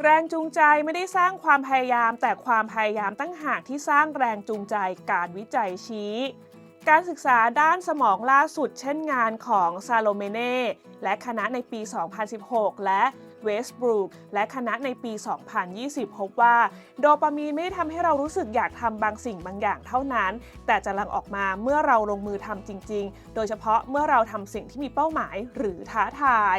แรงจูงใจไม่ได้สร้างความพยายาม แต่ความพยายามตั้งหากที่สร้างแรงจูงใจการวิจัยชี้ การศึกษาด้านสมองล่าสุดเช่นงานของซาโลเมเน่และคณะในปี 2016 และเวสบรูกและคณะในปี 2020 พบว่า โดปามีนไม่ได้ทำให้เรารู้สึกอยากทำบางสิ่งบางอย่างเท่านั้น แต่จะลังออกมาเมื่อเราลงมือทำจริง ๆ โดยเฉพาะเมื่อเราทำสิ่งที่มีเป้าหมายหรือท้าทาย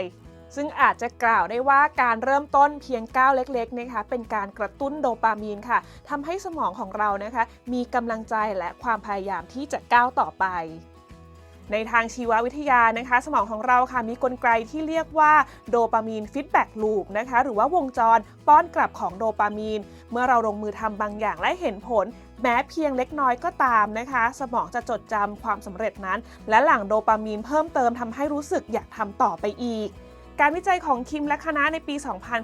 ซึ่งอาจจะกล่าวได้ว่าการเริ่มต้นเพียงก้าวเล็กๆนะคะเป็นการกระตุ้นโดปามีนค่ะทำให้สมองของเรานะคะมีกำลังใจและความพยายามที่จะก้าวต่อไปในทางชีววิทยานะคะ สมองของเราค่ะมีกลไกที่เรียกว่าโดปามีนฟีดแบ็กลูปนะคะ หรือว่าวงจรป้อนกลับของโดปามีน เมื่อเราลงมือทำบางอย่างและเห็นผล แม้เพียงเล็กน้อยก็ตามนะคะ สมองจะจดจำความสำเร็จนั้น และหลั่งโดปามีนเพิ่มเติมทำให้รู้สึกอยากทำต่อไปอีก การวิจัยของคิมและคณะในปี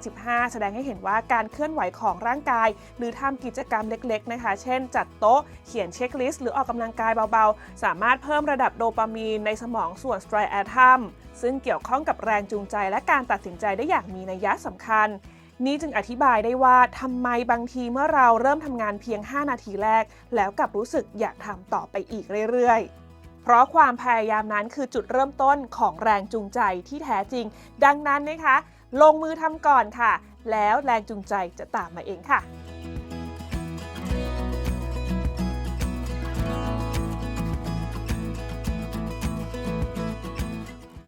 2015 แสดงให้เห็นว่าการเคลื่อนไหวของร่างกาย หรือทำกิจกรรมเล็กๆนะคะ เช่น จัดโต๊ะ เขียนเช็คลิสต์หรือออกกำลังกายเบาๆ สามารถเพิ่มระดับโดปามีนในสมองส่วนสไตรแอทัมซึ่งเกี่ยวข้องกับแรงจูงใจและการตัดสินใจได้อย่างมีนัยสำคัญนี่จึงอธิบายได้ว่าทำไมบางทีเมื่อเราเริ่มทำงานเพียง 5 นาทีแรก แล้วกลับรู้สึกอยากทำต่อไปอีกเรื่อยๆ เพราะความพยายามนั้นคือจุดเริ่มต้นของแรงจูงใจที่แท้จริง ดังนั้นนะคะ ลงมือทำก่อนค่ะ แล้วแรงจูงใจจะตามมาเองค่ะ